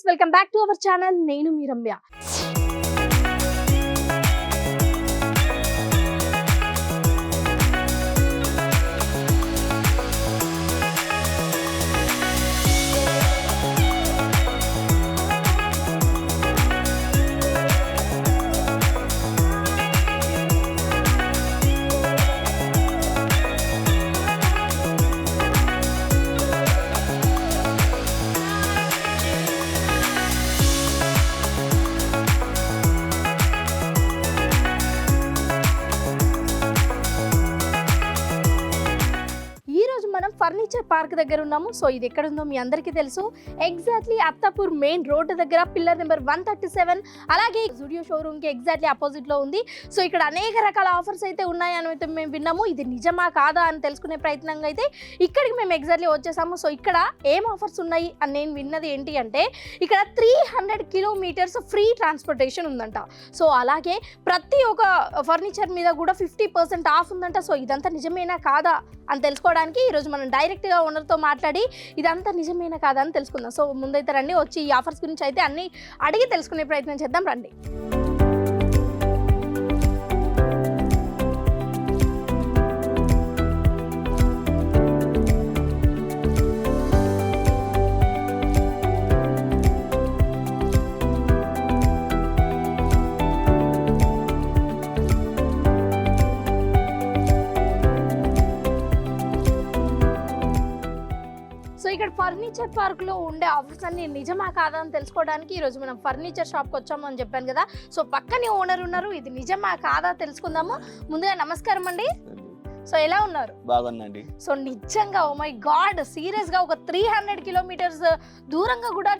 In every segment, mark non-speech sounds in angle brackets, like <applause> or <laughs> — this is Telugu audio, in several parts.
Hello welcome back to our channel. నేను మీ రమ్య. మనం పార్క్ దగ్గర ఉన్నాము. సో ఇది ఎక్కడ ఉందో మీ అందరికీ తెలుసు. ఎగ్జాక్ట్లీ అత్తాపూర్ మెయిన్ రోడ్ దగ్గర pillar number one thirty seven అలాగే జూడియో షోరూమ్కి ఎగ్జాక్ట్లీ అపోజిట్లో ఉంది. సో ఇక్కడ అనేక రకాల ఆఫర్స్ అయితే ఉన్నాయని అయితే మేము విన్నాము. ఇది నిజమా కాదా అని తెలుసుకునే ప్రయత్నంగా అయితే ఇక్కడికి మేము ఎగ్జాక్ట్లీ వచ్చేసాము. సో ఇక్కడ ఏం ఆఫర్స్ ఉన్నాయి అని నేను విన్నది ఏంటి అంటే ఇక్కడ three hundred kilometres free transportation ఉందంట. సో అలాగే ప్రతి ఒక్క ఫర్నిచర్ మీద కూడా ఫిఫ్టీ పర్సెంట్ ఆఫ్ ఉందంట. సో ఇదంతా నిజమేనా కాదా అని తెలుసుకోవడానికి ఈరోజు మనం డైరెక్ట్గా ఓనర్తో మాట్లాడి ఇదంతా నిజమేనా కాదని తెలుసుకుందాం. సో ముందైతే రండి వచ్చి ఈ ఆఫర్స్ గురించి అయితే అన్ని అడిగి తెలుసుకునే ప్రయత్నం చేద్దాం. రండి. ఫర్నిచర్ పార్క్లో ఉండే ఆఫర్స్ అన్ని నిజమా కాదా అని తెలుసుకోవడానికి ఈ రోజు మనం ఫర్నిచర్ షాప్కి వచ్చాము అని చెప్పాను కదా. సో పక్కనే ఓనర్ ఉన్నారు. ఇది నిజమా కాదా తెలుసుకుందాము. ముందుగా నమస్కారం అండి. సో ఎలా ఉన్నారు? బాగుందండి సో నిజంగా ఓ మై గాడ్ సీరియస్గా ఒక త్రీ హండ్రెడ్ కిలోమీటర్స్ దూరంగా కూడా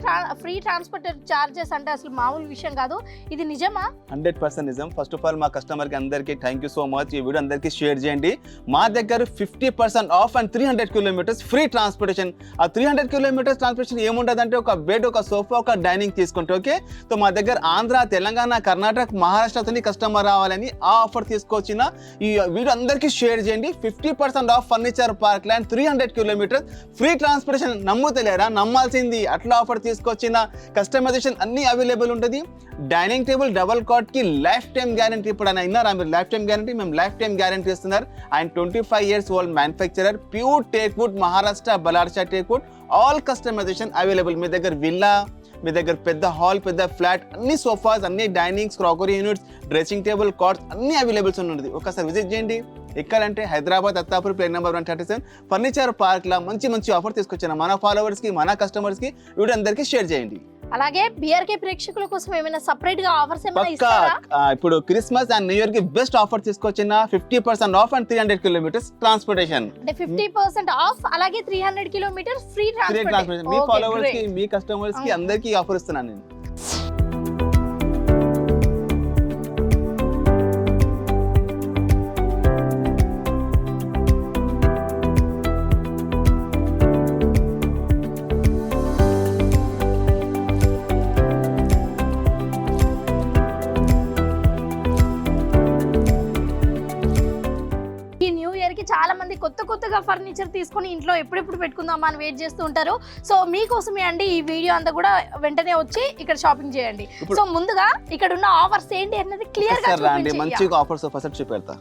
ఫ్రీ ట్రాన్స్పోర్ట్ చార్జెస్ అంటే అసలు మామూలు విషయం కాదు. ఇది నిజమా? హండ్రెడ్ పర్సెంట్ నిజం. ఫస్ట్ ఆఫ్ ఆల్ మా కస్టమర్కి అందరికీ థ్యాంక్ యూ సో మచ్ ఈ వీడియో అందరికీ షేర్ చేయండి. మా దగ్గర fifty percent off and three hundred kilometres free transportation ఆ త్రీ హండ్రెడ్ కిలోమీటర్స్ ట్రాన్స్పోర్టేషన్ ఏముంటుందంటే ఒక బెడ్ ఒక సోఫా ఒక డైనింగ్ తీసుకుంటే ఓకే సో మా దగ్గర ఆంధ్ర తెలంగాణ కర్ణాటక మహారాష్ట్రతో కస్టమర్ రావాలని ఆ ఆఫర్ తీసుకొచ్చిన ఈ వీడియో అందరికీ షేర్ చేయండి. Fifty percent off furniture park land three hundred kilometres free transportation నమ్ముతలేరా నమ్మాల్సింది. అట్లా ఆఫర్ తీసుకొచ్చిన కస్టమైజేషన్ అన్ని అవైలబుల్ ఉంటుంది. డైనింగ్ టేబుల్ డబల్ కాట్కి లైఫ్ టైం గ్యారంటీ ఇప్పుడు ఆయన విన్నారా మీరు లైఫ్ టైం గ్యారంటీ మేము లైఫ్ టైం గ్యారంటీ ఇస్తున్నారు. ఆయన twenty five years old manufacturer pure teak wood Maharashtra Ballarshah teak wood all customisation available మీ దగ్గర విల్లా మీ దగ్గర పెద్ద హాల్ పెద్ద ఫ్లాట్ అన్ని సోఫాస్ అన్ని dinings crockery units dressing table cards అన్ని అవైలబుల్స్ ఉన్నది. ఒకసారి విజిట్ చేయండి. ఎక్కడంటే Hyderabad Attapur plane number one thirty seven. Furniture పార్క్లో మంచి మంచి ఆఫర్ తీసుకొచ్చాను మన ఫాలోవర్స్కి మన కస్టమర్స్కి వీడియో అందరికీ షేర్ చేయండి. అలాగే బిఆర్కే ప్రేక్షకుల కోసం ఏమైనా సపరేట్గా ఆఫర్స్ ఏమైనా పక్కా. ఇస్తారా? ఇప్పుడు క్రిస్మస్ అండ్ న్యూ ఇయర్కి బెస్ట్ ఆఫర్ తీసుకొచ్చిన fifty percent off and three hundred kilometres transportation అంటే ఫిఫ్టీ పర్సెంట్ ఆఫ్ అలాగే three hundred kilometres free transportation మీ ఫాలోవర్స్కి మీ కస్టమర్స్కి. అందరికీ ఆఫర్ ఇస్తున్నాను నేను. ఫర్నిచర్ తీసుకొని ఇంట్లో ఎప్పుడెప్పుడు పెట్టుకుందామా అని వెయిట్ చేస్తూ ఉంటారు. సో మీకోసమే అండి ఈ వీడియో అంతా కూడా వెంటనే వచ్చి ఇక్కడ షాపింగ్ చేయండి. సో ముందుగా ఇక్కడ ఉన్న ఆఫర్స్ ఏంటి అన్నది క్లియర్గా మంచిగా ఆఫర్స్ ఫస్ట్ చూపెడతా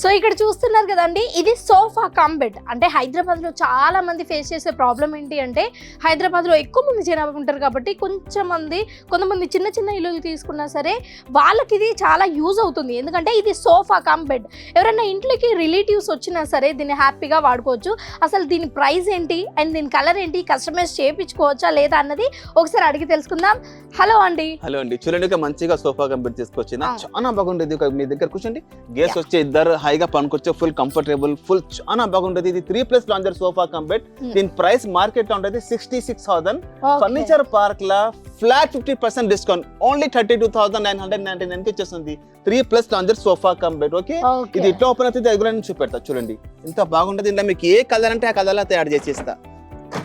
సో ఇక్కడ చూస్తున్నారు కదండి ఇది సోఫా కమ్ బెడ్ అంటే హైదరాబాద్లో చాలా మంది ఫేస్ చేసే ప్రాబ్లం ఏంటి అంటే హైదరాబాద్లో ఎక్కువ మంది జనాభా ఉంటారు కాబట్టి కొంచెం మంది కొంతమంది చిన్న చిన్న ఇల్లులు తీసుకున్నా సరే వాళ్ళకి ఇది చాలా యూజ్ అవుతుంది. ఎందుకంటే ఇది సోఫా కమ్ బెడ్ ఎవరైనా ఇంట్లోకి రిలేటివ్స్ వచ్చినా సరే దీన్ని హ్యాపీగా వాడుకోవచ్చు. అసలు దీని ప్రైస్ ఏంటి? అండ్ దీని కలర్ ఏంటి? కస్టమైజ్ చేయించుకోవచ్చా లేదా అన్నది ఒకసారి అడిగి తెలుసుకుందాం. హలో అండి. హలో అండి. చూడండి మంచిగా సోఫా కంపెనీ తీసుకొచ్చిన. చాలా బాగుంటుంది. మీ దగ్గర కూర్చోండి. గేస్ వచ్చే ఇద్దరు హాయిగా పనుకొచ్చే ఫుల్ కంఫర్టబుల్ ఫుల్ చాలా బాగుంటుంది. ఇది three plus lounger sofa cum bed. దీని ప్రైస్ మార్కెట్లో ఉంటుంది sixty six thousand. Furniture park లా flat fifty percent discount only thirty two thousand nine hundred ninety నైన్కి వచ్చేస్తుంది. Three plus lounger sofa cum bed okay. ఇది ఇట్లా ఓపెన్ అవుతుంది అది కూడా నేను చూపెడతా చూడండి. ఎంత బాగుంటుంది. ఇంట్లో మీకు ఏ కలర్ అంటే ఆ కలర్ తయారు చేసి ఇస్తా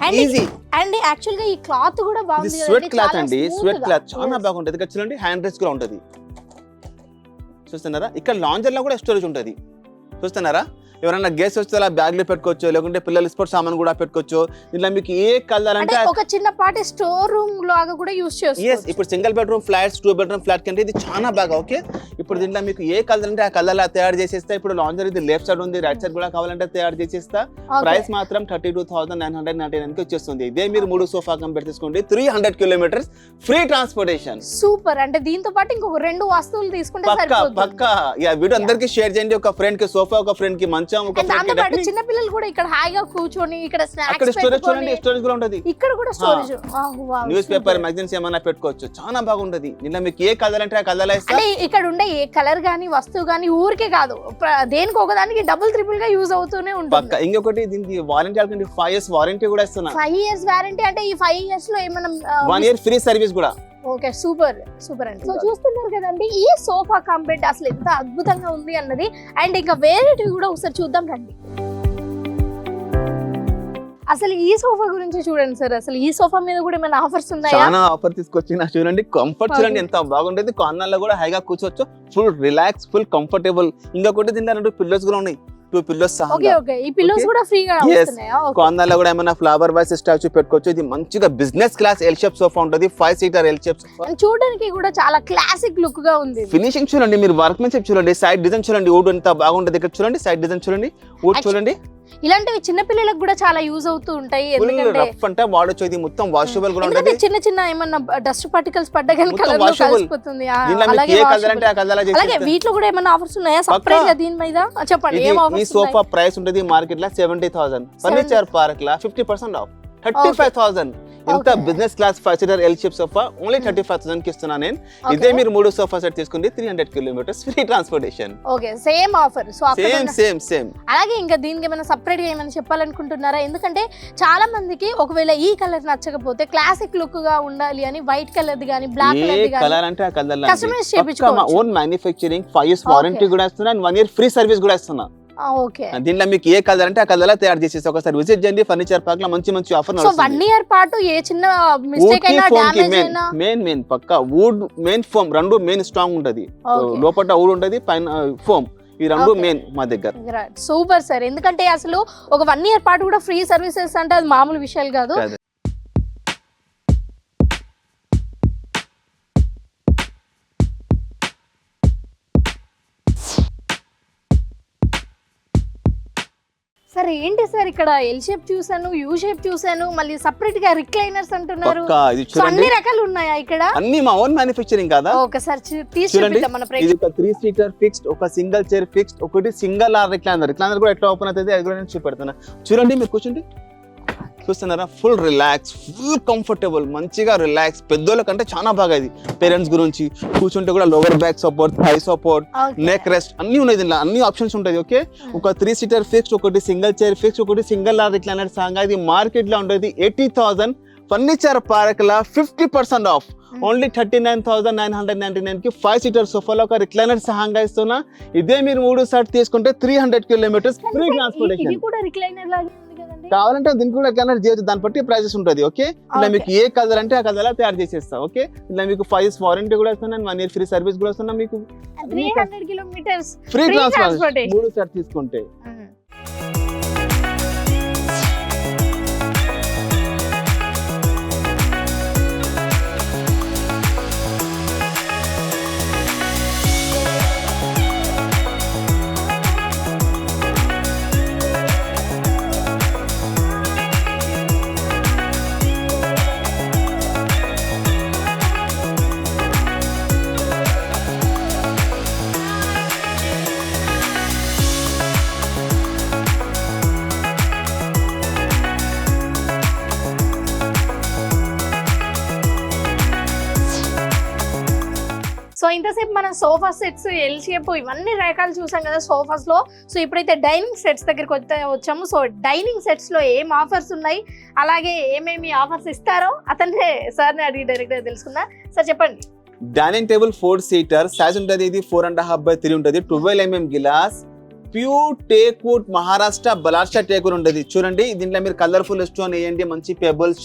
అండ్ ఈజీ అండ్ యాక్చువల్గా ఈ క్లాత్ కూడా బాగుంది స్వెట్ క్లాత్ అండి. స్వెట్. క్లాత్ చాలా. బాగుంటుంది. చూడండి హ్యాండ్ డ్రెస్ కూడా ఉంటుంది. చూస్తున్నారా? ఇక్కడ లాంజర్లో కూడా స్టోరేజ్ ఉంటుంది. చూస్తున్నారా? ఎవరైనా గెస్ట్ వస్తే అలా బ్యాగ్లో పెట్టుకోవచ్చు లేకుంటే పిల్లలు స్పోర్ట్స్ సామాన్ కూడా పెట్టుకోవచ్చు. దీంట్లో మీకు ఏ కలర్ అంటే అంటే ఒక చిన్నపాటి స్టోర్ రూమ్ లాగా కూడా యూస్ ఎస్ చేసుకోవచ్చు ఇప్పుడు single bedroom flats two bedroom flat కంటే ఇది చాలా బాగా ఓకే ఇప్పుడు దీంట్లో మీకు ఏ కలర్ అంటే ఆ కలర్ తయారు చేసేస్తా. ఇప్పుడు లాంజర్ ఇది లెఫ్ట్ సైడ్ ఉంది రైట్ సైడ్ కూడా కావాలంటే తయారు చేసేస్తా. ప్రైస్ మాత్రం thirty two thousand nine hundred ninety నైన్కి వచ్చేస్తుంది. ఇదే మీరు మూడు సోఫా కంపేర్ చేసుకోండి three hundred kilometres free transportation super అంటే దీంతో పాటు ఇంకొక రెండు వస్తువులు తీసుకుంటే పక్క పక్క. యా వీడియో అందరికి షేర్ చేయండి. ఒక ఫ్రెండ్కి సోఫా ఒక ఫ్రెండ్కి మంచం ఒక దాంతో పాటు చిన్న పిల్లలు కూడా ఇక్కడ హాయిగా కూర్చొని ఇక్కడ అక్కడ స్నాక్స్ స్టోరేజ్ చూడండి స్టోరేజ్ కూడా ఉంటది ఇక్కడ కూడా స్టోరేజ్ న్యూస్ పేపర్ మ్యాగజైన్స్ ఏమైనా పెట్టుకోవచ్చు. చాలా బాగుంటది నిన్న మీకు ఏ కలర్ అంటే ఆ కలర్ ఇస్తా? అంటే ఇక్కడ ఉండే ఏ కలర్ గానీ వస్తువు గానీ ఊరికే కాదు. ప్ర- దేనికి ఒకదానికి డబుల్ ట్రిపుల్గా యూజ్ అవుతూనే ఉంటుంది. పక్క. ఇంకొకటి దీనికి వారంటీ ఆల్కండి ఫైవ్ ఇయర్స్ వారంటీ కూడా ఇస్తున్నా. ఫైవ్ ఇయర్స్ వారంటీ అంటే ఈ ఫైవ్ ఇయర్స్లో ఏమైనా వన్ ఇయర్ ఫ్రీ సర్వీస్ కూడా. ఓకే సూపర్ సూపర్ అండి. సో చూస్తున్నారు కదండి ఈ సోఫా కాంపెట్ అసలు ఎంత అద్భుతంగా ఉంది అన్నది. అండ్ ఇంకా వేరేటివి కూడా ఒకసారి చూద్దాం రండి. అసలు ఈ సోఫా గురించి చూడండి సార్ అసలు ఈ సోఫా మీద కూడా ఏమైనా ఆఫర్స్ ఉన్నాయా? చాలా ఆఫర్ తీసుకొచ్చి నా చూడండి కంఫర్ట్ చూడండి. ఎంత బాగుంటుంది. కార్నర్లో కూడా హైగా కూర్చోవచ్చు ఫుల్ రిలాక్స్ ఫుల్ కంఫర్టబుల్ ఇంకొకటి దీంట్లో రెండు పిల్లోస్ కూడా ఉన్నాయి. టూ పిల్లోస్ సహా ఓకే ఓకే. ఈ పిల్లోస్ Okay. కూడా ఏమైనా ఫ్లవర్ వైస్ స్టాచ్యూ పెట్టుకోవచ్చు. ఇది మంచిగా business class L shape sofa ఉంటుంది. ఫైవ్ సీటర్ ఎల్ షేప్ చూడడానికి కూడా చాలా క్లాసిక్ లుక్గా ఉంది. ఫినిషింగ్ చూడండి మీరు వర్క్ చూడండి సైడ్ డిజైన్ చూడండి వుడ్ ఎంత బాగుంటుంది ఇక్కడ చూడండి సైడ్ డిజైన్ చూడండి వుడ్ చూడండి. ఇలాంటివి చిన్న పిల్లలకు కూడా చాలా యూజ్ అవుతూ ఉంటాయి. ఎందుకంటే రఫ్ అంటే వాడొచ్చు ఇది మొత్తం వాషబుల్ కూడా ఉంటుంది. చిన్న చిన్న ఏమన్నా డస్ట్ పార్టికల్స్ పడ్డా కానీ కలర్. కలిసిపోతుంది. అలాగే వీటిలో కూడా ఏమైనా ఆఫర్స్ ఉన్నాయా? సపరేట్గా దీని మీద? చెప్పండి ఏం ఈ సోఫా ప్రైస్ ఉంటుంది మార్కెట్లో సెవెంటీ థౌసండ్ ఫర్నిచర్ పార్క్ లా fifty percent off thirty five thousand. ఇంత. Business class five seater L shape sofa only thirty five థౌసండ్కి ఇస్తున్నా నేను. ఇదే మీరు మూడు సోఫా సెట్ తీసుకుంటే three hundred kilometres free transportation okay same offer so same same same అలాగే ఇంకా దీనికి ఏమైనా సపరేట్గా ఏమైనా చెప్పాలనుకుంటున్నారా? ఎందుకంటే చాలా మందికి ఒకవేళ ఈ కలర్ నచ్చకపోతే క్లాసిక్ లుక్గా ఉండాలి అని వైట్ కలర్ కానీ బ్లాక్ కలర్ కలర్ అంటే ఆ colour చేపించుకోవచ్చు. Own manufacturing five years warranty కూడా ఇస్తున్నా and one year free service కూడా ఇస్తున్నా. ఓకే. దీంట్లో మీకు ఏ కలర్ అంటే ఆ కలర్ తయారు చేసేసి ఒకసారి విజిట్ చేయండి. ఫర్నిచర్ పార్క్లో మంచి మంచి ఆఫర్ సో వన్ ఇయర్ పాటు ఏ చిన్న మిస్టేక్ అయినా డ్యామేజ్ మెయిన్ అయినా మెయిన్ మెయిన్ పక్క. వుడ్ మెయిన్ ఫోమ్ రెండు మెయిన్ స్ట్రాంగ్ ఉంటది. Okay. లోపల వుడ్ ఉంటది పైన ఫోమ్ ఈ రెండు. మెయిన్ మా దగ్గర. సూపర్ సార్ ఎందుకంటే అసలు ఒక వన్ ఇయర్ పాటు కూడా ఫ్రీ సర్వీసెస్ అంటే అది మామూలు విషయాలు కాదు. సార్ ఏంటి సార్ ఇక్కడ ఎల్ షేప్ చూసాను యూ షేప్ చూసాను మళ్ళీ సపరేట్గా రిక్లైనర్స్ అంటున్నారు. పక్క ఇది సో అన్ని రకాలు ఉన్నాయా ఇక్కడ? అన్ని మా ఓన్ మ్యానుఫ్యాక్చరింగ్ కదా? ఒకసారి చూ- తీసి చూడండి, చూపిద్దాం మన ఇది ప్రేక్షకులకు ఒక త్రీ సీటర్ ఫిక్స్డ్ ఒక సింగిల్ చైర్ ఫిక్స్డ్ ఒకటి సింగల్ ఆర్ రిక్లైనర్ రిక్లైనర్ కూడా ఎట్లా ఓపెన్ అవుతుంది? అది కూడా నేను చూపెడుతున్నా. చూడండి మీరు కూర్చోండి చూస్తున్నారా? ఫుల్ రిలాక్స్ ఫుల్ కంఫర్టబుల్ మంచిగా రిలాక్స్ పెద్దోళ్ళ కంటే చాలా బాగా ఇది. పేరెంట్స్ గురించి కూర్చుంటే కూడా lower back support high support. Neck rest అన్ని ఉన్నాయి దీనిలో. అన్ని ఆప్షన్స్ ఉంటాయి ఓకే ఒక త్రీ సీటర్ ఫిక్స్డ్ ఒకటి సింగిల్ చైర్ ఫిక్స్డ్ ఒకటి సింగిల్ ఆర్ రిక్లైనర్ సాంగ్ ఇది మార్కెట్లో ఉంటుంది ఎయిటీ థౌసండ్ ఫర్నిచర్ పార్క్ లా fifty percent off Hmm. Only thirty nine thousand nine hundred ninety నైన్కి ఫైవ్ సీటర్ సోఫాలో ఒక రిక్లైనర్ సహాంగా ఇస్తున్నా. ఇదే మీరు మూడు సెట్ తీసుకుంటే three hundred kilometres free transportation కావాలంటే దీనికి కూడా రిక్లైనర్ చేయొచ్చు. దాన్ని బట్టి ప్రైజెస్ ఉంటుంది ఓకే ఇలా. మీకు ఏ కలర్ అంటే ఆ కలర్ తయారు చేసేస్తా ఓకే ఇలా మీకు ఫైవ్ ఇయర్స్ వారంటీ కూడా ఇస్తున్నా వన్ ఇయర్ ఫ్రీ సర్వీస్ కూడా ఇస్తున్నా మీకు. Three hundred kilometres free transportation. మూడు సెట్ తీసుకుంటే. సో ఇంతసేపు మనం సోఫా సెట్స్ ఎల్ షేప్ ఇవన్నీ రకాలు చూసాం కదా సోఫాస్లో. సో ఇప్పుడైతే డైనింగ్ సెట్స్ దగ్గరికి వచ్చే వచ్చాము. సో డైనింగ్ సెట్స్లో ఏం ఆఫర్స్ ఉన్నాయి? అలాగే ఏమేమి ఆఫర్స్ ఇస్తారో అతనే సార్ని అడిగి డైరెక్ట్గా తెలుసుకుందా. సార్ చెప్పండి. Dining table four seater size ఉంటుంది ఇది four and half by three ఉంటుంది. Twelve mm glass pure teak wood Maharashtra Balharshah teak wood ఉంటుంది చూడండి దీంట్లో మీరు కలర్ఫుల్ స్టోన్ వేయండి మంచి పెబుల్స్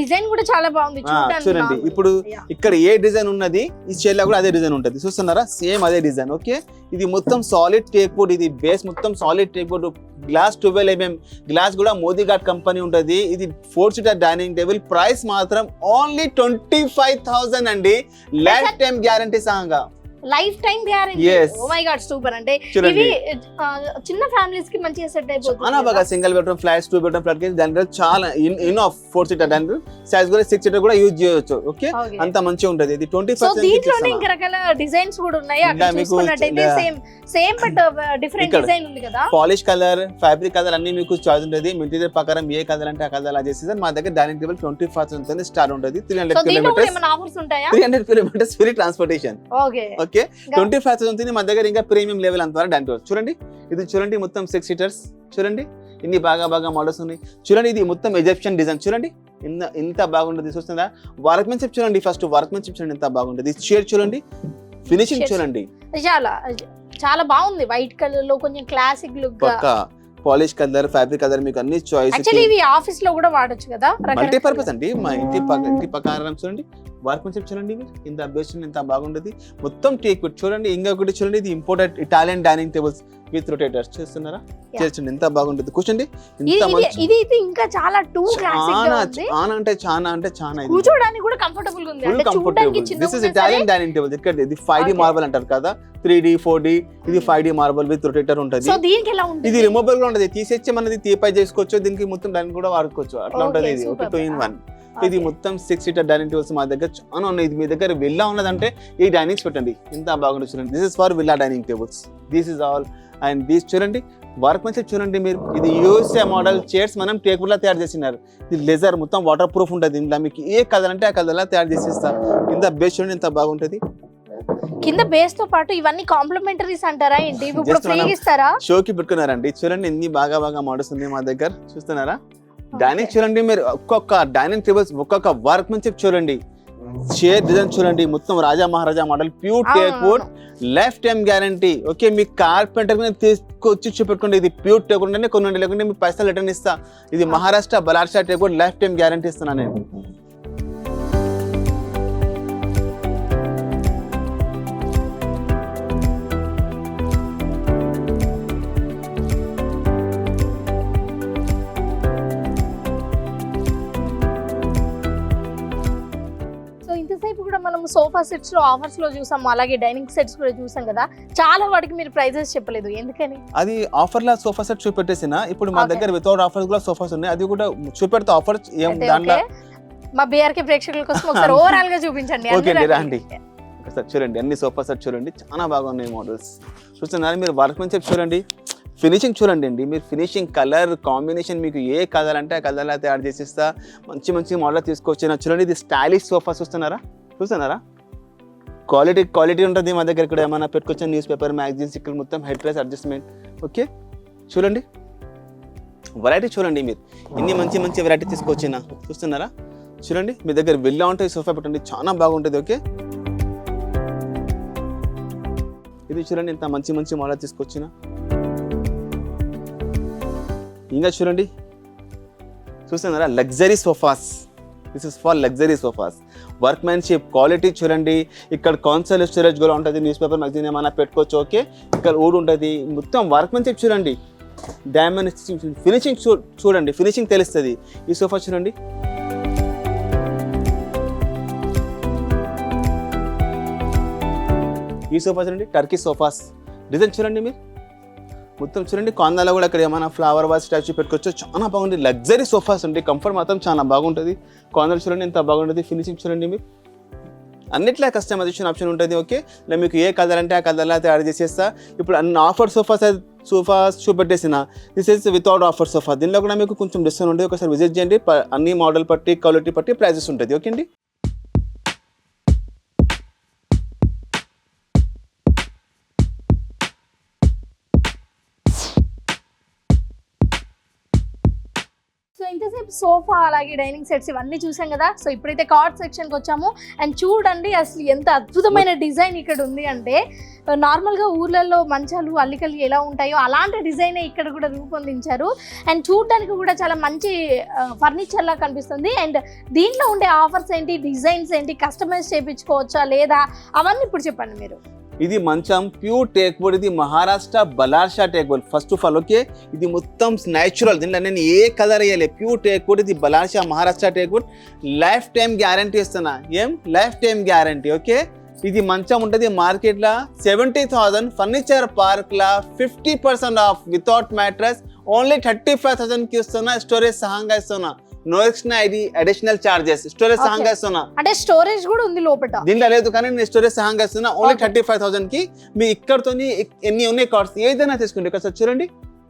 డిజైన్ కూడా చాలా బాగుంది. చూడండి. ఇప్పుడు. ఇక్కడ ఏ డిజైన్ ఉన్నది ఈ చైర్ కూడా అదే డిజైన్ ఉంటుంది. చూస్తున్నారా? సేమ్ అదే డిజైన్ ఓకే ఇది మొత్తం సాలిడ్ టేక్ వుడ్ ఇది బేస్ మొత్తం solid teak wood glass twelve mm glass కూడా మోదీ ఘాట్ కంపెనీ ఉంటుంది. ఇది four seater dining table price మాత్రం ఓన్లీ ట్వంటీ ఫైవ్ థౌసండ్ అండి. Life time guarantee సహంగా lifetime guarantee. Oh my god super అంటే ఇవి చిన్న ఫ్యామిలీస్కి మంచిగా సెట్ అయిపోతుంది చాలా బాగా single bedroom flats two bedroom flat దాని చాలా ఇన్ ఆఫ్ ఫోర్ సీటర్ దాని సైజ్ కూడా సిక్స్ సీటర్ కూడా యూజ్ చేయొచ్చు ఓకే. అంత మంచిగా ఉంటుంది. ఇది ట్వంటీ సో దీంట్లోనే పర్సెంట్ ఇంకా రకాల డిజైన్స్ కూడా ఉన్నాయి. అక్కడ చూసుకున్నట్టయితే same same but different. Design ఉంది కదా. పాలిష్ కలర్ ఫ్యాబ్రిక్ కలర్ అన్ని మీకు చాయిస్ ఉంటుంది. మెటీరియల్ ప్రకారం ఏ కలర్ అంటే ఆ కలర్ చేసేసి మా దగ్గర dining table twenty five star ఉంటుంది. Three hundred kilometres three hundred kilometres free transportation okay okay twenty five thousand మా దగ్గర ఇంకా ప్రీమియం లెవెల్ అంత వరకు డైనింగ్ టేబుల్ చూడండి. ఇది చూడండి మొత్తం సిక్స్ సీటర్స్ చూడండి. ఇన్ని బాగా బాగా మోడల్స్ ఉన్నాయి. చూడండి ఇది మొత్తం ఎజెప్షన్ డిజైన్ చూడండి. ఇంత ఇంత బాగుంటుంది. చూస్తుందా? వర్క్మెన్షిప్ చూడండి ఫస్ట్ వర్క్మెన్షిప్ చూడండి ఎంత బాగుంటుంది. చైర్ చూడండి. ఫినిషింగ్. చూడండి. చాలా చాలా బాగుంది. వైట్ కలర్లో కొంచెం classic look polish colour fabric colour మీకు అన్ని చాయిస్ యాక్చువల్లీ ఇవి ఆఫీస్లో కూడా వాడొచ్చు కదా మల్టీ పర్పస్ అండి. మా ఇంటి ఇంటి ప్రకారం చూడండి. వర్క్ కాన్సెప్ట్ చూడండి ఇంత అభ్యర్థం ఎంత బాగుంటుంది మొత్తం టేక్ చూడండి. ఇంకొకటి చూడండి ఇది imported Italian dining tables with rotators చూస్తున్నారా. చేర్చండి ఎంత బాగుంటుంది. కూర్చోండి. ఇది ఇది ఇంకా చాలా టూ క్లాసిక్ చాలా అంటే చాలా అంటే చాలా కూర్చోడానికి కూడా కంఫర్టబుల్గా ఉంది comfortable this is Italian dining table ఇక్కడ ఇది ఫైవ్ డి. మార్బల్ అంటారు కదా. త్రీ డి ఫోర్ డి ఇది five D marble with rotator ఉంటుంది. సో దీనికి ఎలా ఉంటుంది? ఇది రిమూవబుల్గా ఉంటుంది. తీసేచ్చి మనది తీపై చేసుకోవచ్చు. దీనికి మొత్తం దానికి కూడా వాడుకోవచ్చు. అట్లా ఉంటుంది ఇది. ఒక super. టూ ఇన్ వన్ ఇది Okay. మొత్తం సిక్స్ సీటర్ డైనింగ్ టేబుల్స్ మా దగ్గర చాలా ఉన్నాయి. ఇది మీ దగ్గర విల్లా ఉన్నదంటే ఈ డైనింగ్స్ పెట్టండి. ఇంత బాగుంటుంది. చూడండి. This is for villa dining tables this is all and these చూడండి వర్క్ మంచి చూడండి మీరు. ఇది యూఎస్ఏ మోడల్ చైర్స్ మనం టేబుల్ లా తయారు చేసినారు. ఇది లెజర్ మొత్తం వాటర్ ప్రూఫ్ ఉంటుంది. ఇందులో మీకు ఏ కలర్ అంటే ఆ కలర్ లా తయారు చేసి ఇస్తా కింద బేస్ చూడండి ఎంత బాగుంటుంది. కింద బేస్తో పాటు ఇవన్నీ కాంప్లిమెంటరీస్ అంటారా ఏంటి? ఇప్పుడు Just మనం- ఫ్రీ ఇస్తారా షోకి పెట్టుకున్నారండి. చూడండి ఎన్ని బాగా బాగా మోడల్స్ ఉన్నాయి మా దగ్గర. చూస్తున్నారా? డైనింగ్ చూడండి మీరు. ఒక్కొక్క డైనింగ్ టేబుల్స్ ఒక్కొక్క వర్క్ మంచి చూడండి. చైర్ డిజైన్ చూడండి మొత్తం Raja Maharaja model pure teak wood lifetime guarantee okay మీ కార్పెంటర్ తీసుకొచ్చి చూపెట్టుకోండి ఇది ప్యూర్ టేక్ ఉంటేనే కొన్ని లేకుంటే మీ పైసలు రిటర్న్ ఇస్తా. ఇది Maharashtra Balharshah teak wood lifetime guarantee ఇస్తున్నాను నేను. సోఫా సెట్స్లో ఆఫర్స్లో చూసాం అలాగే డైనింగ్ సెట్స్ కూడా చూసాం కదా. చాలా వాటికి మీరు ప్రైజెస్ చెప్పలేదు ఎందుకని? అది ఆఫర్ లా సోఫా సెట్ చూపెట్టేసిన ఇప్పుడు మా. దగ్గర వితౌట్ ఆఫర్స్ కూడా సోఫాస్ ఉన్నాయి. అది కూడా చూపెడతా ఆఫర్ ఏం దాంట్లో మా బీఆర్కే ప్రేక్షకుల కోసం <laughs> ఒకసారి ఓవరాల్గా చూపించండి ఓకే. రండి. ఒకసారి చూడండి అన్ని సోఫా సెట్ చూడండి. చాలా బాగున్నాయి మోడల్స్ చూస్తున్నారు మీరు వర్క్ మంచి చూడండి. ఫినిషింగ్ చూడండి అండి. మీరు ఫినిషింగ్ కలర్ కాంబినేషన్ మీకు ఏ కలర్ అంటే ఆ కలర్లా తయారు చేసిస్తా. మంచి మంచి మోడల్ తీసుకొచ్చిన. చూడండి ఇది స్టైలిష్ సోఫా చూస్తున్నారా? చూస్తున్నారా క్వాలిటీ క్వాలిటీ ఉంటుంది మా దగ్గర ఇక్కడ. ఏమైనా పెట్టుకొచ్చిన న్యూస్ పేపర్ మ్యాగజైన్స్ ఇక్కడ మొత్తం హెడ్ ప్రైస్ అడ్జస్ట్మెంట్ ఓకే చూడండి. వెరైటీ చూడండి మీరు. ఇన్ని మంచి మంచి వెరైటీ తీసుకొచ్చిన. చూస్తున్నారా? చూడండి. మీ దగ్గర వెళ్ళా ఉంటుంది సోఫా పెట్టండి. చాలా బాగుంటుంది ఓకే ఇది చూడండి ఇంత మంచి మంచి మోడల్ తీసుకొచ్చిన. ఇంకా చూడండి. చూస్తున్నారా? Luxury sofas this is for luxury sofas workmanship quality చూడండి. ఇక్కడ కాన్సల్ స్టోరేజ్ కూడా ఉంటుంది న్యూస్ పేపర్ మ్యాగజైన్ ఏమైనా పెట్టుకోవచ్చు ఓకే. ఇక్కడ ఊడు ఉంటుంది. మొత్తం వర్క్మెన్షిప్ చూడండి. డైమండ్ ఫినిషింగ్ చూ చూడండి. ఫినిషింగ్ తెలుస్తుంది. ఈ సోఫా చూడండి. ఈ సోఫా చూడండి టర్కీ సోఫాస్ డిజైన్ చూడండి మీరు. మొత్తం చూడండి కొందాలో కూడా ఇక్కడ ఏమైనా ఫ్లవర్ వాజ్ స్టాచ్యూ పెట్టుకోవచ్చు. చాలా బాగుంది. లగ్జరీ సోఫాస్ ఉంటాయి కంఫర్ట్ మాత్రం చాలా బాగుంటుంది. కొందరు చూడండి ఎంత బాగుంటుంది. ఫినిషింగ్ చూడండి మీరు. అన్నిట్లా కస్టమైజేషన్ ఆప్షన్ ఉంటుంది ఓకే మీకు ఏ కలర్ అంటే ఆ కలర్లా తయారు చేసేస్తా. ఇప్పుడు అన్ని offer sofas sofas చూపెట్టేసిన. This is without offer sofa దీనిలో కూడా మీకు కొంచెం డిస్కౌంట్ ఉంటుంది. ఒకసారి విజిట్ చేయండి. ప- అన్ని మోడల్ పట్టి క్వాలిటీ పట్టి ప్రైజెస్ ఉంటుంది. ఓకే అండి? సోఫా అలాగే డైనింగ్ సెట్స్ ఇవన్నీ చూసాం కదా. సో ఇప్పుడైతే కార్డ్ సెక్షన్కి వచ్చాము. అండ్ చూడండి అసలు ఎంత అద్భుతమైన డిజైన్ ఇక్కడ ఉంది అంటే నార్మల్గా ఊర్లలో మంచాలు అల్లికలు ఎలా ఉంటాయో అలాంటి డిజైన్ ఇక్కడ కూడా రూపొందించారు. అండ్ చూడడానికి కూడా చాలా మంచి ఫర్నిచర్ లా కనిపిస్తుంది. అండ్ దీంట్లో ఉండే ఆఫర్స్ ఏంటి డిజైన్స్ ఏంటి కస్టమైజ్ చేయించుకోవచ్చా లేదా అవన్నీ ఇప్పుడు చెప్పండి మీరు. ఇది మంచం ప్యూర్ టేక్ వుడ్ ఇది Maharashtra Balharshah teak wood first of all okay ఇది మొత్తం న్యాచురల్ దీంట్లో నేను ఏ కలర్ వేయలే. ప్యూర్ టేక్ వుడ్ ఇది Balharshah Maharashtra teak lifetime guarantee ఇస్తున్నా. ఏం? లైఫ్ టైం గ్యారంటీ ఓకే ఇది మంచం ఉంటుంది మార్కెట్లో సెవెంటీ థౌసండ్ ఫర్నిచర్ పార్క్లో fifty percent off without mattress only thirty five థౌసండ్కి ఇస్తున్నా స్టోరేజ్ సహంగా ఇస్తున్నా. నో ఎక్స్ట్రా ఇది అడిషనల్ చార్జెస్ స్టోరేజ్. సహంగా ఇస్తున్నా అంటే స్టోరేజ్ కూడా ఉంది లోపల దీంట్లో లేదు కానీ నేను స్టోరేజ్ సహాయంగా ఇస్తున్నా ఓన్లీ. థర్టీ ఫైవ్ థౌసండ్కి మీ ఇక్కడతో ఎన్ని ఉన్నాయి కార్డ్స్? ఏదైనా తీసుకోండి. ఇక్కడ చూడండి.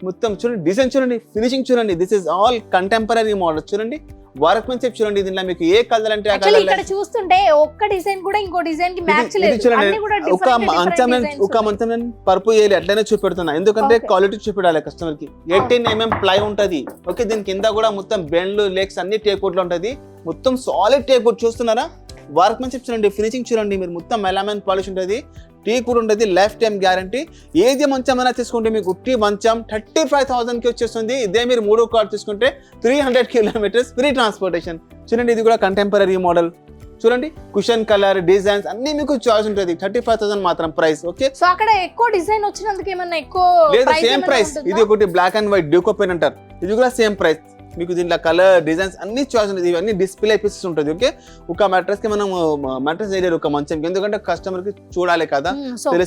మొత్తం చూడండి. డిజైన్ చూడండి. ఫినిషింగ్ చూడండి. This is all contemporary model చూడండి. వర్క్ మెన్షిప్ చూడండి దీంట్లో మీకు ఏ కలర్ అంటే ఇక్కడ చూస్తుంటే ఒక్క డిజైన్ కూడా ఇంకో డిజైన్కి మ్యాచ్ లేదు. అన్ని కూడా ఒక మంచం ఒక. మంచం నేను పరుపు వేయాలి అట్లనే చూపెడుతున్నా. ఎందుకంటే. క్వాలిటీ చూపెడాలి కస్టమర్కి. ఎయిటీన్ ఎంఎం ప్లై ఉంటది. ఓకే దీని కింద కూడా మొత్తం బెండ్లు లెగ్స్ అన్ని టేక్లో ఉంటది. మొత్తం సాలిడ్ టేక్ చూస్తున్నారా? వర్క్ మెన్షిప్ చూడండి. ఫినిషింగ్ చూడండి. మీరు మొత్తం మెలామెన్ పాలిష్ ఉంటుంది. టీ కూడా ఉంటుంది లైఫ్ టైం గ్యారంటీ. ఏది మంచం అయినా తీసుకుంటే మీకు ఉట్టి మంచం థర్టీ ఫైవ్ థౌసండ్కి వచ్చేస్తుంది. ఇదే మీరు మూడో కార్డ్ తీసుకుంటే three hundred kilometres free transportation చూడండి ఇది కూడా కంటెంపరీ మోడల్ చూడండి కుషన్ కలర్ డిజైన్స్ అన్ని మీకు చాయిస్ ఉంటుంది. థర్టీ ఫైవ్ థౌసండ్ మాత్రం ప్రైస్ ఓకే సో అక్కడ ఎక్కువ డిజైన్ వచ్చినందుకు ఏమన్నా ఎక్కువ లేదు సేమ్ ప్రైస్? ఇది ఒకటి black and white duco pen అంటారు. ఇది కూడా సేమ్ ప్రైస్ మీకు దీంట్లో కలర్ డిజైన్స్ అన్ని చాయిస్ ఉంటుంది ఇవన్నీ డిస్ప్లే పీసెస్ ఉంటుంది ఓకే ఒక మ్యాట్రస్కి మనం మ్యాట్రస్ వేయలేరు ఒక మంచం ఎందుకంటే కస్టమర్కి చూడాలి కదా.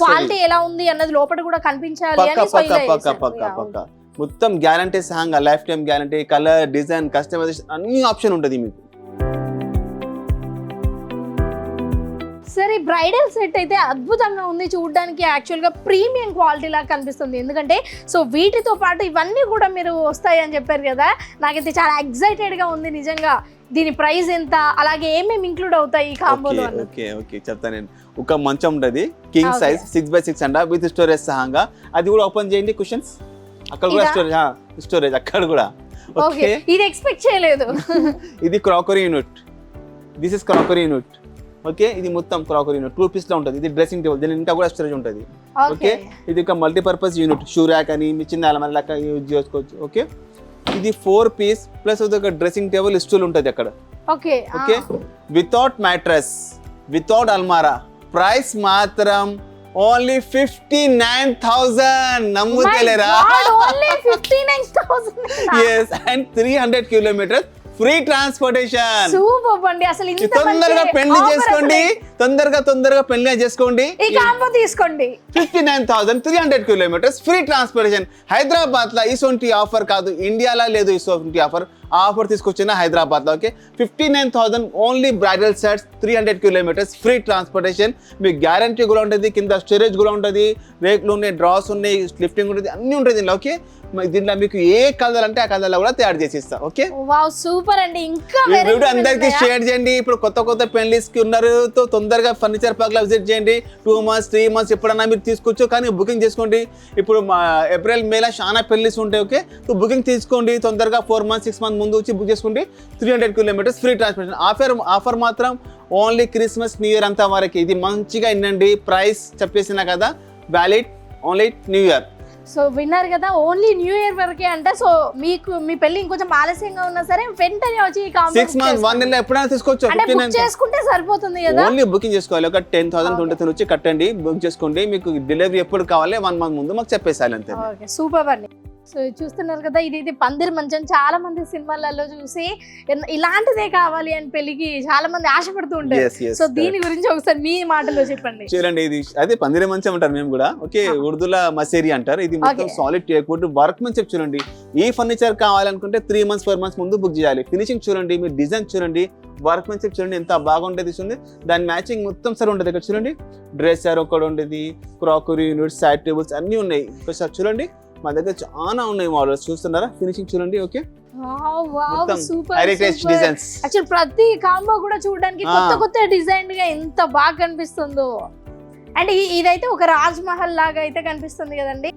క్వాలిటీ ఎలా ఉంది అన్నది లోపల కూడా కనిపించాలి పక్క పక్క పక్క. పక్క పక్క. మొత్తం guarantee సహంగా lifetime guarantee colour design customisation అన్ని ఆప్షన్ ఉంటుంది మీకు. సరే బ్రైడల్ సెట్ అయితే అద్భుతంగా ఉంది చూడడానికి. యాక్చువల్గా ప్రీమియం క్వాలిటీ లాగా కనిపిస్తుంది. ఎందుకంటే సో వీటితో పాటు ఇవన్నీ కూడా మీరు వస్తాయి అని చెప్పారు కదా. నాకైతే చాలా excited గా ఉంది నిజంగా. దీని ప్రైస్ ఎంత? అలాగే ఏమేమి ఇంక్లూడ్ అవుతాయి ఈ కాంబోలో ఓకే ఓకే చెప్తాను నేను. ఒక మంచం ఉంటుంది. King. Size six by six అంట. విత్ స్టోరేజ్ సహంగా. అది కూడా ఓపెన్ చేయండి క్వశ్చన్స్ అక్కడ కూడా? స్టోరేజ్ స్టోరేజ్ అక్కడ కూడా. ఓకే. ఇది ఎక్స్పెక్ట్ చేయలేదు. <laughs> ఇది crockery unit this is crockery unit okay? ఇది మొత్తం క్రాకరీ యూనిట్. టూ పీస్లో ఉంటుంది. ఇది డ్రెస్సింగ్ టేబుల్ దీని ఇంకా కూడా స్టోరేజ్ ఉంటుంది. ఓకే? ఇది ఒక మల్టీపర్పస్ యూనిట్ షూ ర్యాక్ అని మీ చిన్న అలమర్ లెక్క యూజ్ చేసుకోవచ్చు. ఓకే? ఇది ఫోర్ పీస్ ప్లస్ ఒక డ్రెస్సింగ్ టేబుల్ స్టూల్ ఉంటుంది అక్కడ. Okay okay? Without mattress without అల్మారా price మాత్రం only fifty nine thousand నమ్ముతలేరా? Yes and three hundred kilometres free transportation super అండి. అసలు ఇంత తొందరగా పెళ్ళి చేసుకోండి. తొందరగా తొందరగా పెళ్ళి చేసుకోండి. ఈ కాంబో తీసుకోండి. Fifty nine thousand three hundred kilometres free transportation హైదరాబాద్లో ఇసొంటి ఆఫర్ కాదు ఇండియాలో లేదు ఇసొంటి ఆఫర్. ఆఫర్ తీసుకొచ్చిన హైదరాబాద్లో okay? Fifty nine thousand only bridal sets three hundred kilometres free transportation మీకు గ్యారంటీ కూడా ఉంటుంది కింద స్టోరేజ్ కూడా ఉంటుంది రేట్లు ఉన్నాయి డ్రాస్ ఉన్నాయి లిఫ్టింగ్ ఉంటుంది అన్నీ ఉంటుంది దీనిలో ఓకే? దీంట్లో మీకు ఏ కలర్ అంటే ఆ కలర్లో కూడా తయారు చేసి ఇస్తా ఓకే? వావ్ సూపర్ అండి. ఇంకా వీడియో అందరికి? షేర్ చేయండి. ఇప్పుడు కొత్త కొత్త పెళ్ళిస్కి ఉన్నారు తో తొందరగా ఫర్నిచర్ పార్క్లో విజిట్ చేయండి. టూ మంత్స్ త్రీ మంత్స్ ఎప్పుడన్నా మీరు తీసుకోవచ్చు కానీ బుకింగ్ చేసుకోండి. ఇప్పుడు మా ఏప్రిల్ మేలో చాలా పెళ్ళిస్ ఉంటాయి ఓకే సో బుకింగ్ తీసుకోండి తొందరగా ఫోర్ మంత్స్ సిక్స్ మంత్ ముందు వచ్చి బుక్ చేసుకోండి. Three hundred kilometres free transportation offer offer మాత్రం ఓన్లీ క్రిస్మస్ న్యూ ఇయర్ అంతా వరకు. ఇది మంచిగా వినండి. ప్రైస్ చెప్పేసిన కదా valid only new year so విన్నారు కదా ఓన్లీ న్యూ ఇయర్ వరకే అంటే. సో మీకు మీ పెళ్ళి ఇంకొంచెం ఆలస్యంగా ఉన్నా సరే వెంటనే వచ్చి సిక్స్ మంత్స్ వన్ నెల ఎప్పుడైనా తీసుకోవచ్చు అంటే ఫిఫ్టీ బుక్ చేసుకుంటే సరిపోతుంది కదా? ఓన్లీ బుకింగ్ చేసుకోవాలి. ఒక టెన్ థౌసండ్. ట్వంటీ థౌసండ్ వచ్చి కట్టండి బుక్ చేసుకోండి. మీకు డెలివరీ ఎప్పుడు కావాలి వన్ మంత్ ముందు మాకు చెప్పేసాలి అంతే. సూపర్ అండి. సో చూస్తున్నారు కదా ఇది ఇది పందిరి మంచం. చాలా మంది సినిమాలలో చూసి ఇలాంటిదే కావాలి అని పెళ్ళికి చాలా మంది ఆశపడుతూ ఉంటారు. సో. దీని గురించి ఒకసారి మీ మాటలో చెప్పండి. చూడండి ఇది అదే పందిరి మంచం అంటారు మేము కూడా. ఓకే. ఉర్దూల మసేరి అంటారు. ఇది మొత్తం. సాలిడ్ టేక్వుడ్ వర్క్ మంచి చూడండి. ఈ ఫర్నిచర్ కావాలనుకుంటే త్రీ మంత్స్ ఫోర్ మంత్స్ ముందు బుక్ చేయాలి. ఫినిషింగ్ చూడండి మీరు డిజైన్ చూడండి వర్క్ మంచి చూడండి ఎంత బాగుంటుంది చూడండి. దాని మ్యాచింగ్ మొత్తం సరే ఉంటుంది ఇక్కడ చూడండి. డ్రెస్సర్ ఒకటి ఉండేది క్రాకరీ యూనిట్స్ సైడ్ టేబుల్స్ అన్నీ ఉన్నాయి. ఒకసారి చూడండి. మా దగ్గర చాలా ఉన్నాయి మోడల్స్ చూస్తున్నారా? ఫినిషింగ్ చూడండి ఓకే? ప్రతి కాంబో కూడా చూడడానికి. కొత్త కొత్త డిజైన్గా ఎంత బాగా కనిపిస్తుందో. అండ్ ఇదైతే ఒక రాజ్ మహల్ లాగా అయితే కనిపిస్తుంది కదండి.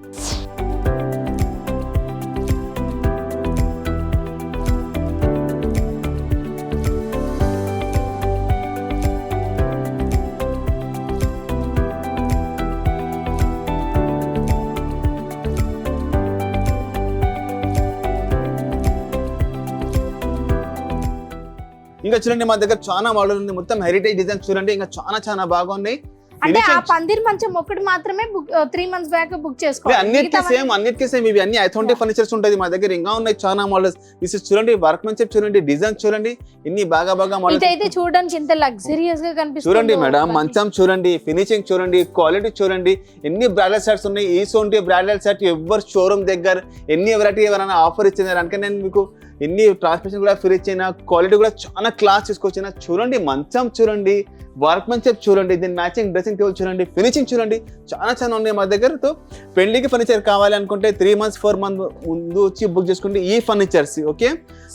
ఇంకా చూడండి మా దగ్గర చాలా మోడల్ ఉంది. మొత్తం హెరిటేజ్ డిజైన్ చూడండి ఇంకా చాలా చాలా బాగున్నాయి అంటే ఆ పందిర్ మంచం ఒక్కటి మాత్రమే book three months back book చేసుకోవాలి. అన్నిటికీ సేమ్ అన్నిటికీ సేమ్ ఇవి అన్ని ఐథోంటిక్ ఫర్నిచర్స్ ఉంటుంది మా దగ్గర. ఇంకా ఉన్నాయి చాలా మోడల్స్ ఇది చూడండి వర్క్ మంచి చూడండి డిజైన్ చూడండి. ఇన్ని బాగా బాగా మోడల్స్ ఇదైతే చూడడానికి ఇంత లగ్జరియస్గా కనిపిస్తుంది. చూడండి మేడం మంచం చూడండి ఫినిషింగ్ చూడండి క్వాలిటీ చూడండి. ఎన్ని బ్రాడల్ సెట్స్ ఉన్నాయి? ఈ సోంటి బ్రాడల్ సెట్ ఎవరు షోరూమ్ దగ్గర ఎన్ని వెరైటీ ఎవరైనా ఆఫర్ ఇచ్చింది అంటే నేను మీకు ఎన్ని ట్రాన్స్మిషన్ కూడా ఫ్రీ ఇచ్చిన క్వాలిటీ కూడా చాలా క్లాస్ తీసుకొచ్చిన. చూడండి మంచం చూడండి. వర్క్ మంచం చూడండి దీని మ్యాచింగ్ డ్రెస్సింగ్ టేబుల్ చూడండి ఫినిషింగ్ చూడండి. చాలా చాలా ఉన్నాయి మా దగ్గర. తో పెళ్ళికి ఫర్నిచర్ కావాలి అనుకుంటే త్రీ మంత్స్ ఫోర్ మంత్ ముందు వచ్చి బుక్ చేసుకుంటే ఈ ఫర్నిచర్స్ ఓకే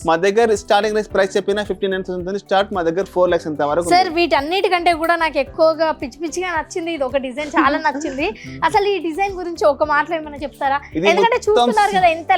మా దగ్గర స్టార్టింగ్ ప్రైస్ చెప్పిన ఫిఫ్టీ నైన్ థౌసండ్ స్టార్ట్ మా దగ్గర ఫోర్ లాక్స్ అంత వరకు సార్ వీటన్నిటికంటే కూడా నాకు ఎక్కువగా పిచ్చి పిచ్చిగా నచ్చింది ఇది. ఒక డిజైన్ చాలా <laughs> నచ్చింది. అసలు ఈ డిజైన్ గురించి ఒక మాటలో ఏమైనా చెప్తారా? ఎందుకంటే చూస్తున్నారు కదా ఎంత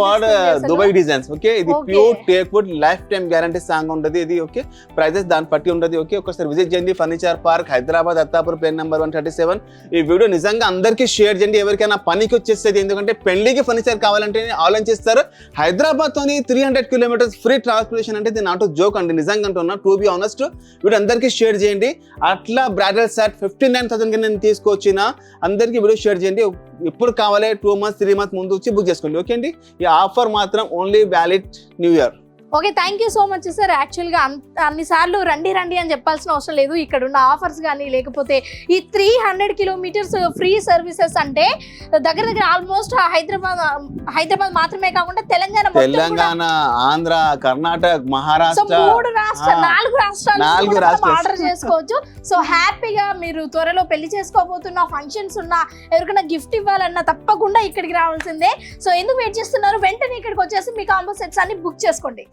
ఫర్ దుబాయ్ డిజైన్స్ ఓకే ఇది. Pure teak wood lifetime guarantee song ఉంటుంది ఇది ఓకే ప్రైజెస్ దాన్ని బట్టి ఉంటుంది ఓకే ఒకసారి విజిట్ చేయండి. Furniture park Hyderabad Attapur plane number one thirty seven. ఈ వీడియో నిజంగా అందరికీ షేర్ చేయండి. ఎవరికైనా పనికి వచ్చేస్తుంది ఎందుకంటే పెళ్ళికి ఫర్నిచర్ కావాలంటే ఆలోచిస్తారు. హైదరాబాద్ తోని three hundred kilometres free transportation అంటే ఇది నాట్ జోక్ అండి. నిజంగా అంటున్నా టూ బి ఆనెస్ట్ వీడియో అందరికీ షేర్ చేయండి. అట్లా bridal set fifty nine thousand నేను తీసుకొచ్చిన అందరికీ వీడియో షేర్ చేయండి. ఎప్పుడు కావాలి టూ మంత్స్ త్రీ మంత్స్ ముందు వచ్చి బుక్ చేసుకోండి. ఓకే అండి? ఈ ఆఫర్ మాత్రం only valid new year okay thank you so much sir యాక్చువల్గా అన్ని సార్లు రండి రండి అని చెప్పాల్సిన అవసరం లేదు. ఇక్కడ ఉన్న ఆఫర్స్ కానీ లేకపోతే ఈ three hundred kilometres free services అంటే దగ్గర దగ్గర ఆల్మోస్ట్ హైదరాబాద్ హైదరాబాద్ మాత్రమే కాకుండా తెలంగాణ తెలంగాణ ఆంధ్ర కర్ణాటక మహారాష్ట్ర మూడు రాష్ట్ర నాలుగు రాష్ట్రాలు. ఆర్డర్ చేసుకోవచ్చు. సో హ్యాపీగా మీరు త్వరలో పెళ్ళి చేసుకోబోతున్న ఫంక్షన్స్ ఉన్నా ఎవరికైనా గిఫ్ట్ ఇవ్వాలన్నా తప్పకుండా ఇక్కడికి రావాల్సిందే. సో ఎందుకు వెయిట్ చేస్తున్నారు? వెంటనే ఇక్కడికి వచ్చేసి మీ కాంబో సెట్స్ అన్ని బుక్ చేసుకోండి.